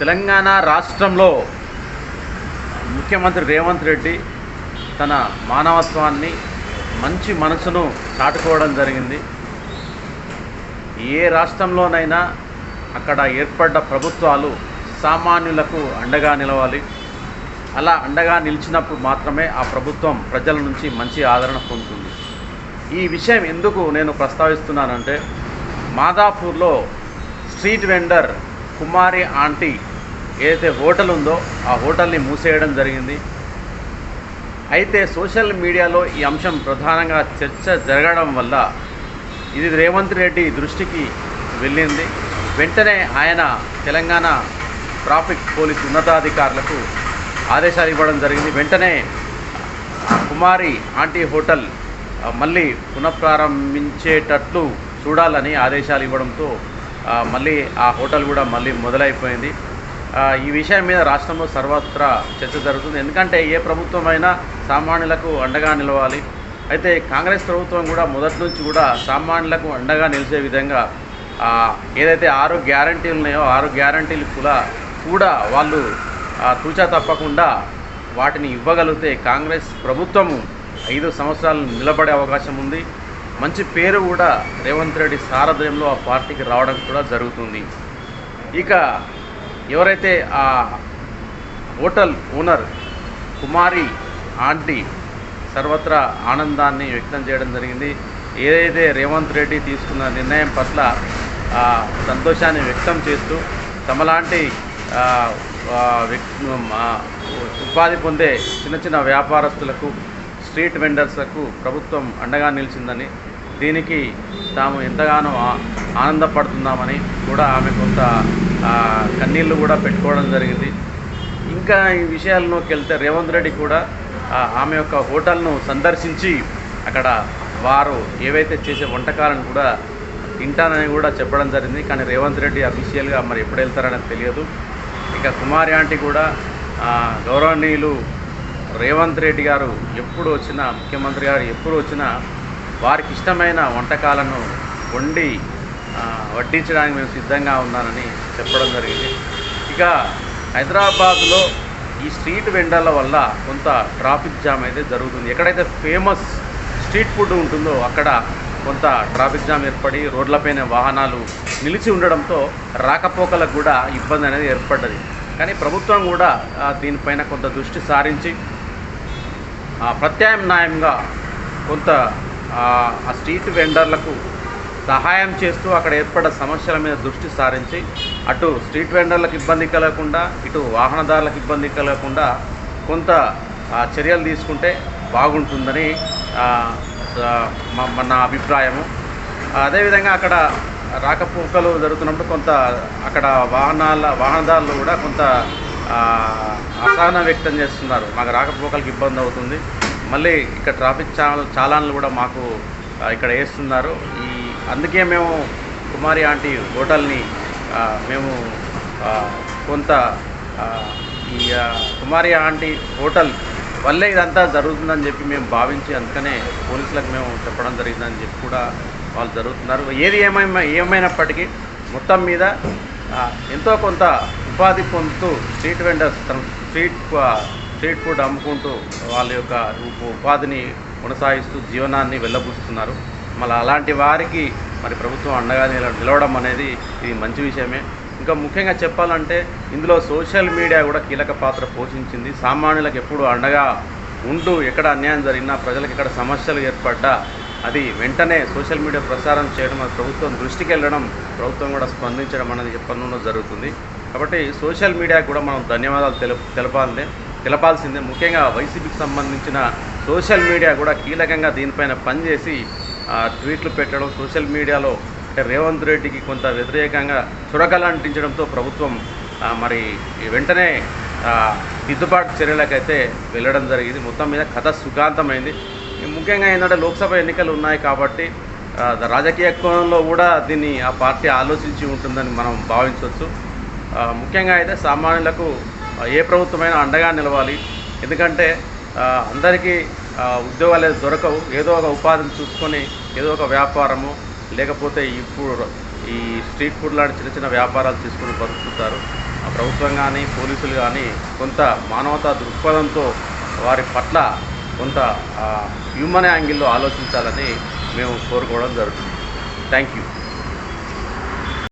తెలంగాణ రాష్ట్రంలో ముఖ్యమంత్రి రేవంత్ రెడ్డి తన మానవత్వాన్ని మంచి మనసును చాటుకోవడం జరిగింది. ఏ రాష్ట్రంలోనైనా అక్కడ ఏర్పడ్డ ప్రభుత్వాలు సామాన్యులకు అండగా నిలవాలి. అలా అండగా నిలిచినప్పుడు మాత్రమే ఆ ప్రభుత్వం ప్రజల నుంచి మంచి ఆదరణ పొందుతుంది. ఈ విషయం ఎందుకు నేను ప్రస్తావిస్తున్నానంటే మాదాపూర్లో స్ట్రీట్ వెండర్ కుమారి ఆంటీ ఏదైతే హోటల్ ఉందో ఆ హోటల్ని మూసేయడం జరిగింది. అయితే సోషల్ మీడియాలో ఈ అంశం ప్రధానంగా చర్చ జరగడం వల్ల ఇది రేవంత్ రెడ్డి దృష్టికి వెళ్ళింది. వెంటనే ఆయన తెలంగాణ ట్రాఫిక్ పోలీస్ ఉన్నతాధికారులకు ఆదేశాలు ఇవ్వడం జరిగింది. వెంటనే కుమారి ఆంటీ హోటల్ మళ్ళీ పునఃప్రారంభించేటట్లు చూడాలని ఆదేశాలు ఇవ్వడంతో మళ్ళీ ఆ హోటల్ కూడా మళ్ళీ మొదలైపోయింది. ఈ విషయం మీద రాష్ట్రంలో సర్వత్రా చర్చ జరుగుతుంది. ఎందుకంటే ఏ ప్రభుత్వమైనా సామాన్యులకు అండగా నిలవాలి. అయితే కాంగ్రెస్ ప్రభుత్వం కూడా మొదటి నుంచి కూడా సామాన్యులకు అండగా నిలిచే విధంగా ఏదైతే ఆరు గ్యారంటీలు ఉన్నాయో ఆరు గ్యారంటీలు కూడా కూడా వాళ్ళు తూచా తప్పకుండా వాటిని ఇవ్వగలిగితే కాంగ్రెస్ ప్రభుత్వము ఐదు సంవత్సరాలు నిలబడే అవకాశం ఉంది. మంచి పేరు కూడా రేవంత్ రెడ్డి సారథ్యంలో ఆ పార్టీకి రావడం కూడా జరుగుతుంది. ఇక ఎవరైతే ఆ హోటల్ ఓనర్ కుమారి ఆంటీ సర్వత్రా ఆనందాన్ని వ్యక్తం చేయడం జరిగింది ఏదైతే రేవంత్ రెడ్డి తీసుకున్న నిర్ణయం పట్ల సంతోషాన్ని వ్యక్తం చేస్తూ తమలాంటి ఉపాధి పొందే చిన్న చిన్న వ్యాపారస్తులకు స్ట్రీట్ వెండర్స్లకు ప్రభుత్వం అండగా నిలిచిందని దీనికి తాము ఎంతగానో ఆనందపడుతున్నామని కూడా ఆమె కొంత కన్నీళ్ళు కూడా పెట్టుకోవడం జరిగింది. ఇంకా ఈ విషయాల్లోకి వెళ్తే రేవంత్ రెడ్డి కూడా ఆమె యొక్క హోటల్ను సందర్శించి అక్కడ వారు ఏవైతే చేసే వంటకాలను కూడా తింటానని కూడా చెప్పడం జరిగింది. కానీ రేవంత్ రెడ్డి అఫీషియల్గా మరి ఎప్పుడు వెళ్తారనేది తెలియదు. ఇక కుమారి ఆంటీ కూడా గౌరవనీయులు రేవంత్ రెడ్డి గారు ఎప్పుడు వచ్చినా ముఖ్యమంత్రి గారు ఎప్పుడు వచ్చినా వారికి ఇష్టమైన వంటకాలను వండి వడ్డించడానికి మేము సిద్ధంగా ఉన్నానని చెప్పడం జరిగింది. ఇక హైదరాబాద్లో ఈ స్ట్రీట్ వెండర్ల వల్ల కొంత ట్రాఫిక్ జామ్ అయితే జరుగుతుంది. ఎక్కడైతే ఫేమస్ స్ట్రీట్ ఫుడ్ ఉంటుందో అక్కడ కొంత ట్రాఫిక్ జామ్ ఏర్పడి రోడ్లపైన వాహనాలు నిలిచి ఉండడంతో రాకపోకలకు కూడా ఇబ్బంది అనేది ఏర్పడ్డది. కానీ ప్రభుత్వం కూడా దీనిపైన కొంత దృష్టి సారించి ప్రత్యామ్నాయంగా కొంత ఆ స్ట్రీట్ వెండర్లకు సహాయం చేస్తూ అక్కడ ఏర్పడ్డ సమస్యల మీద దృష్టి సారించి అటు స్ట్రీట్ వెండర్లకు ఇబ్బంది కలగకుండా ఇటు వాహనదారులకు ఇబ్బంది కలగకుండా కొంత చర్యలు తీసుకుంటే బాగుంటుందని నా మన అభిప్రాయము. అదేవిధంగా అక్కడ రాకపోకలు జరుగుతున్నప్పుడు కొంత అక్కడ వాహనాల వాహనదారులు కూడా కొంత అసహనం వ్యక్తం చేస్తున్నారు. మాకు రాకపోకలకు ఇబ్బంది అవుతుంది. మళ్ళీ ఇక్కడ ట్రాఫిక్ ఛానల్ చాలాన్లు కూడా మాకు ఇక్కడ వేస్తున్నారు. ఈ అందుకే మేము కుమారి ఆంటీ హోటల్ని మేము కొంత ఈ కుమారి ఆంటీ హోటల్ వల్లే ఇదంతా జరుగుతుందని చెప్పి మేము భావించి అందుకనే పోలీసులకు మేము చెప్పడం జరిగిందని చెప్పి కూడా వాళ్ళు జరుగుతున్నారు. ఏది ఏమైనా ఏమైనప్పటికీ మొత్తం మీద ఎంతో కొంత ఉపాధి పొందుతూ స్ట్రీట్ వెండర్స్ తన స్ట్రీట్ స్ట్రీట్ ఫుడ్ అమ్ముకుంటూ వాళ్ళ యొక్క ఉపాధిని కొనసాగిస్తూ జీవనాన్ని వెళ్ళబూస్తున్నారు మళ్ళీ అలాంటి వారికి మరి ప్రభుత్వం అండగా నిలవడం అనేది ఇది మంచి విషయమే. ఇంకా ముఖ్యంగా చెప్పాలంటే ఇందులో సోషల్ మీడియా కూడా కీలక పాత్ర పోషించింది. సామాన్యులకు ఎప్పుడు అండగా ఉంటూ ఎక్కడ అన్యాయం జరిగినా ప్రజలకు ఎక్కడ సమస్యలు ఏర్పడ్డా అది వెంటనే సోషల్ మీడియా ప్రసారం చేయడం అది ప్రభుత్వం దృష్టికి వెళ్ళడం ప్రభుత్వం కూడా స్పందించడం అనేది చెప్పడంలో జరుగుతుంది. కాబట్టి సోషల్ మీడియాకు కూడా మనం ధన్యవాదాలు తెలు తెలపాలి తెలపాల్సిందే. ముఖ్యంగా వైసీపీకి సంబంధించిన సోషల్ మీడియా కూడా కీలకంగా దీనిపైన పనిచేసి ట్వీట్లు పెట్టడం సోషల్ మీడియాలో రేవంత్ రెడ్డికి కొంత వ్యతిరేకంగా చురకలంటించడంతో ప్రభుత్వం మరి వెంటనే దిద్దుబాటు చర్యలకైతే వెళ్ళడం జరిగింది. మొత్తం మీద కథ సుఖాంతమైంది. ముఖ్యంగా ఏంటంటే లోక్సభ ఎన్నికలు ఉన్నాయి కాబట్టి రాజకీయ కోణంలో కూడా దీన్ని ఆ పార్టీ ఆలోచించి ఉంటుందని మనం భావించవచ్చు. ముఖ్యంగా అయితే సామాన్యులకు ఏ ప్రభుత్వమైనా అండగా నిలవాలి. ఎందుకంటే అందరికీ ఉద్యోగాలు దొరకవు. ఏదో ఒక ఉపాధిని చూసుకొని ఏదో ఒక వ్యాపారము లేకపోతే ఇప్పుడు ఈ స్ట్రీట్ ఫుడ్ లాంటి చిన్న చిన్న వ్యాపారాలు తీసుకొని బతుకుతారు. ప్రభుత్వం కానీ పోలీసులు కానీ కొంత మానవతా దృక్పథంతో వారి పట్ల కొంత హ్యూమన్ యాంగిల్లో ఆలోచించాలని మేము కోరుకోవడం జరుగుతుంది. Thank you